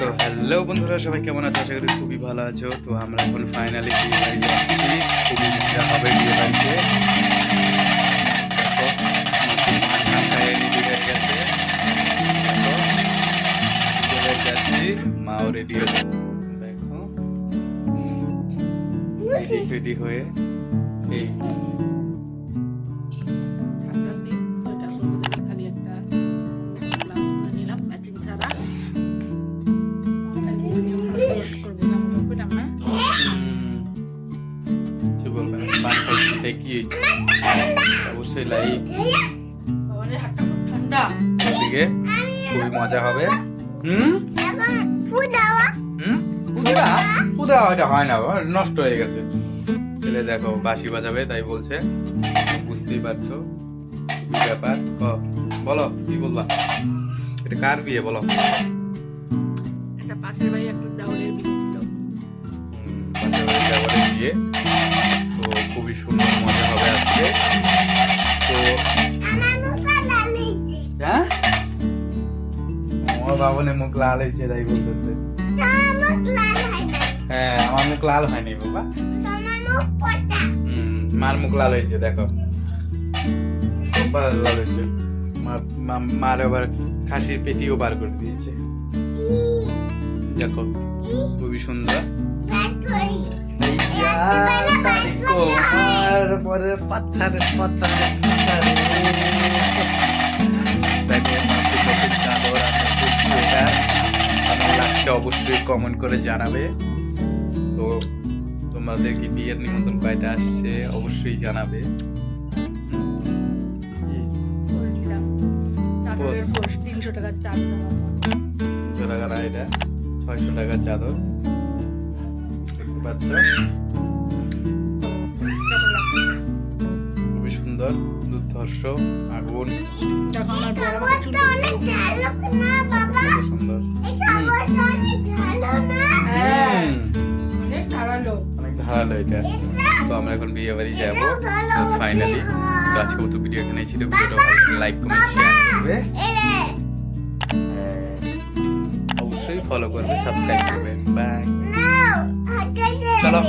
তো হ্যালো বন্ধুরা, সবাই কেমন আছো? আশা করি খুবই ভালো আছো। তো আমরা এখন ফাইনালি বিয়ে বাড়ি যাচ্ছি। খুবই মজা হবে বিয়ে বাড়িতে। মাও রেডি হয়ে দেখো রেডি হয়ে সেই পান অবশ্যই হাতটা ঠান্ডা। দিকে খুবই মজা হবে। হুম? হুম? পুদা এটা হয় না নষ্ট হয়ে গেছে। ছেলে দেখো বাঁশি বাজাবে তাই বলছে। বুঝতেই পারছ ব্যাপার? বলো কি বলবা? এটা কার বিয়ে বলো? পাশের বাড়ি একটা দেওয়ালের বিয়ে। তো খুবই সুন্দর মজা হবে আজকে। তো হ্যাঁ? আমার বাবনে মুখ লাল হয়েছে তাই বলতেছে। হ্যাঁ আমার মুখ লাল হয়নি বাবা। মার মুখ লাল হয়েছে দেখো। লাল হয়েছে। মার আবার খাসির পেটিও বার করে দিয়েছে। দেখো খুবই সুন্দর। পরে পাচ্ছারে পাচ্ছারে আমার লাগছে অবশ্যই কমেন্ট করে জানাবে। তো তোমাদের কি বিয়ের নিমন্ত্রণ কয়টা আসছে? অবশ্যই জানাবে। তিনশো টাকার তিনশো টাকা না এটা? ছয়শো টাকা চাদর। দেখতে পাচ্ছ? সুন্দর দুর্ধর্ষ আগুন। সুন্দর। হ্যাঁ। অনেক ধারালো অনেক এটা। তো আমরা এখন বিয়ে বাড়ি যাব। ফাইনালি তো আজকে মতো ভিডিও এখানেই ছিল। ভিডিওটা লাইক কমেন্ট শেয়ার করবে। হ্যাঁ, অবশ্যই ফলো করবে সাবস্ক্রাইব করবে। বাই চলো।